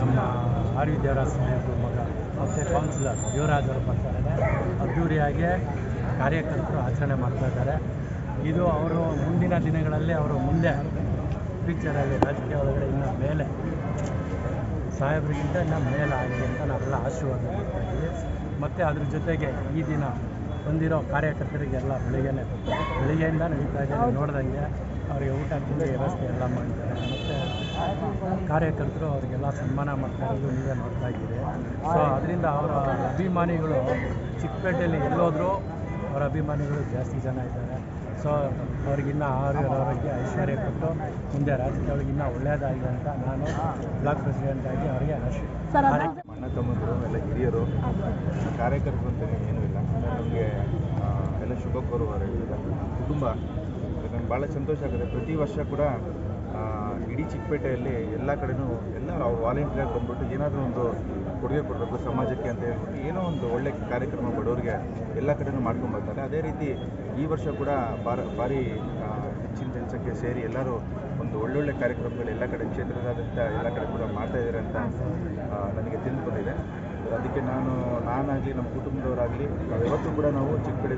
ನಮ್ಮ R V Devaraja ಸಾಹೇಬ್ರ ಮಗ ಮತ್ತು ಕೌನ್ಸಿಲರ್ ಯುವರಾಜ್ ಅವರು ಬರ್ತಾರೆ. ಅದ್ದೂರಿಯಾಗಿ ಕಾರ್ಯಕರ್ತರು ಆಚರಣೆ ಮಾಡ್ತಾ ಇದ್ದಾರೆ. ಇದು ಅವರು ಮುಂದಿನ ದಿನಗಳಲ್ಲಿ ಅವರು ಮುಂದೆ ಫ್ಯೂಚರಲ್ಲಿ ರಾಜಕೀಯ ಒಳಗಡೆ ಇನ್ನೂ ಮೇಲೆ ಸಾಹೇಬ್ರಿಗಿಂತ ಇನ್ನೂ ಮೇಲೆ ಆಗಲಿ ಅಂತ ನಾವೆಲ್ಲ ಆಶೀರ್ವಾದ ಮಾಡ್ತಾ ಇದ್ದೀವಿ. ಮತ್ತು ಅದ್ರ ಜೊತೆಗೆ ಈ ದಿನ ಬಂದಿರೋ ಕಾರ್ಯಕರ್ತರಿಗೆಲ್ಲ ಬೆಳಿಗ್ಗೆನೇ ಬೆಳಿಗ್ಗೆಯಿಂದ ನಡೀತಾ ಇದೆ. ನೋಡ್ದಂಗೆ ಅವರಿಗೆ ಊಟ ತಿಂಡಿ ವ್ಯವಸ್ಥೆ ಎಲ್ಲ ಮಾಡಿದ್ದಾರೆ ಮತ್ತು ಕಾರ್ಯಕರ್ತರು ಅವರಿಗೆಲ್ಲ ಸನ್ಮಾನ ಮಾಡ್ತಾ ಇರೋದು ನೀವೇ ನೋಡ್ತಾ ಇದ್ದೀರಿ. ಸೊ ಅದರಿಂದ ಅವರ ಅಭಿಮಾನಿಗಳು ಚಿಕ್ಕಪೇಟೆಯಲ್ಲಿ ಎಲ್ಲೋದ್ರೂ ಅವರ ಅಭಿಮಾನಿಗಳು ಜಾಸ್ತಿ ಜನ ಇದ್ದಾರೆ. ಸೊ ಅವ್ರಿಗಿನ್ನ ಆರೋಗ್ಯ ಆರೋಗ್ಯ ಐಶ್ವರ್ಯ ಕೊಟ್ಟು ಮುಂದೆ ರಾಜಕೀಯವಾಗಿ ಇನ್ನೂ ಒಳ್ಳೆಯದಾಗಲಿ ಅಂತ ನಾನು ಬ್ಲಾಕ್ ಪ್ರೆಸಿಡೆಂಟ್ ಆಗಿ ಅವರಿಗೆ ಅಣ್ಣ ತಮ್ಮಂದರು ಎಲ್ಲ ಹಿರಿಯರು ಕಾರ್ಯಕರ್ತರು ಅಂತ ಏನೂ ಇಲ್ಲ. ನಮಗೆ ಎಲ್ಲ ಶುಭ ಕೋರುವವರು ಕುಟುಂಬ ಭಾಳ ಸಂತೋಷ ಆಗುತ್ತೆ. ಪ್ರತಿ ವರ್ಷ ಕೂಡ ಇಡೀ ಚಿಕ್ಕಪೇಟೆಯಲ್ಲಿ ಎಲ್ಲ ಕಡೆನೂ ಎಲ್ಲ ವಾಲಂಟಿಯರ್ ಬಂದ್ಬಿಟ್ಟು ಏನಾದರೂ ಒಂದು ಕೊಡುಗೆ ಕೊಡಬೇಕು ಸಮಾಜಕ್ಕೆ ಅಂತ ಹೇಳ್ಬಿಟ್ಟು ಏನೋ ಒಂದು ಒಳ್ಳೆ ಕಾರ್ಯಕ್ರಮ ಬಡವರಿಗೆ ಎಲ್ಲ ಕಡೆನೂ ಮಾಡ್ಕೊಂಡು ಬರ್ತಾರೆ. ಅದೇ ರೀತಿ ಈ ವರ್ಷ ಕೂಡ ಬಾರ, ಭಾರಿ ಹೆಚ್ಚಿನ ಜನಸಂಖ್ಯೆ ಸೇರಿ ಎಲ್ಲರೂ ಒಂದು ಒಳ್ಳೊಳ್ಳೆ ಕಾರ್ಯಕ್ರಮಗಳು ಎಲ್ಲ ಕಡೆ ಕ್ಷೇತ್ರದಾದ್ಯಂತ ಎಲ್ಲ ಕಡೆ ಕೂಡ ಮಾಡ್ತಾ ಇದ್ದಾರೆ ಅಂತ ನನಗೆ ತಿಳಿದು ಬಂದಿದೆ ಅದಕ್ಕೆ ನಾನು, ನಾನಾಗಲಿ ನಮ್ಮ ಕುಟುಂಬದವರಾಗಲಿ ಯಾವತ್ತೂ ಕೂಡ ನಾವು ಚಿಕ್ಕಪೇಟೆ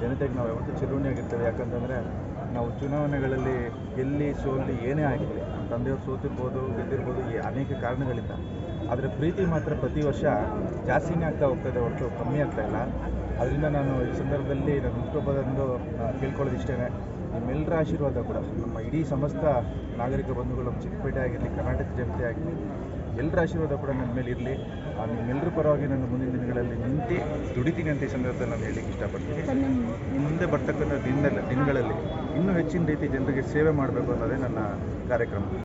ಜನತೆಗೆ ನಾವು ಯಾವತ್ತೂ ಚಿರುಣಿಯಾಗಿರ್ತೇವೆ ಯಾಕಂತಂದರೆ ನಾವು ಚುನಾವಣೆಗಳಲ್ಲಿ ಎಲ್ಲಿ ಸೋಲಿ ಏನೇ ಆಗಿರಲಿ ತಂದೆಯವರು ಸೋತಿರ್ಬೋದು, ಗೆದ್ದಿರ್ಬೋದು, ಈ ಅನೇಕ ಕಾರಣಗಳಿಂದ. ಆದರೆ ಪ್ರೀತಿ ಮಾತ್ರ ಪ್ರತಿ ವರ್ಷ ಜಾಸ್ತಿನೇ ಆಗ್ತಾ ಹೋಗ್ತದೆ ಹೊರತು ಕಮ್ಮಿ ಆಗ್ತಾಯಿಲ್ಲ ಅದರಿಂದ ನಾನು ಈ ಸಂದರ್ಭದಲ್ಲಿ ನನ್ನ ಹುಟ್ಟುಹಬ್ಬದಂದು ಕೇಳ್ಕೊಳ್ಳೋದು ಇಷ್ಟೇ ನಿಮ್ಮೆಲ್ಲರ ಆಶೀರ್ವಾದ ಕೂಡ. ನಮ್ಮ ಇಡೀ ಸಮಸ್ತ ನಾಗರಿಕ ಬಂಧುಗಳು ನಮ್ಮ ಚಿಕ್ಕಪೇಟೆ ಆಗಿರಲಿ ಕರ್ನಾಟಕ ಜನತೆ ಆಗಲಿ ಎಲ್ಲರ ಆಶೀರ್ವಾದ ಕೂಡ ನನ್ನ ಮೇಲೆ ಇರಲಿ. ನಿಮ್ಮೆಲ್ಲರ ಪರವಾಗಿ ನಾನು ಮುಂದಿನ ದಿನಗಳಲ್ಲಿ ನಿಂತು ದುಡಿತೀನಿ ಅಂತ ಈ ಸಂದರ್ಭದಲ್ಲಿ ನಾನು ಹೇಳಲಿಕ್ಕೆ ಇಷ್ಟಪಡ್ತೀನಿ. ಮುಂದೆ ಬರ್ತಕ್ಕಂಥ ದಿನದಲ್ಲಿ ದಿನಗಳಲ್ಲಿ ಇನ್ನೂ ಹೆಚ್ಚಿನ ರೀತಿ ಜನರಿಗೆ ಸೇವೆ ಮಾಡಬೇಕು ಅನ್ನೋದೇ ನನ್ನ ಕಾರ್ಯಕ್ರಮ.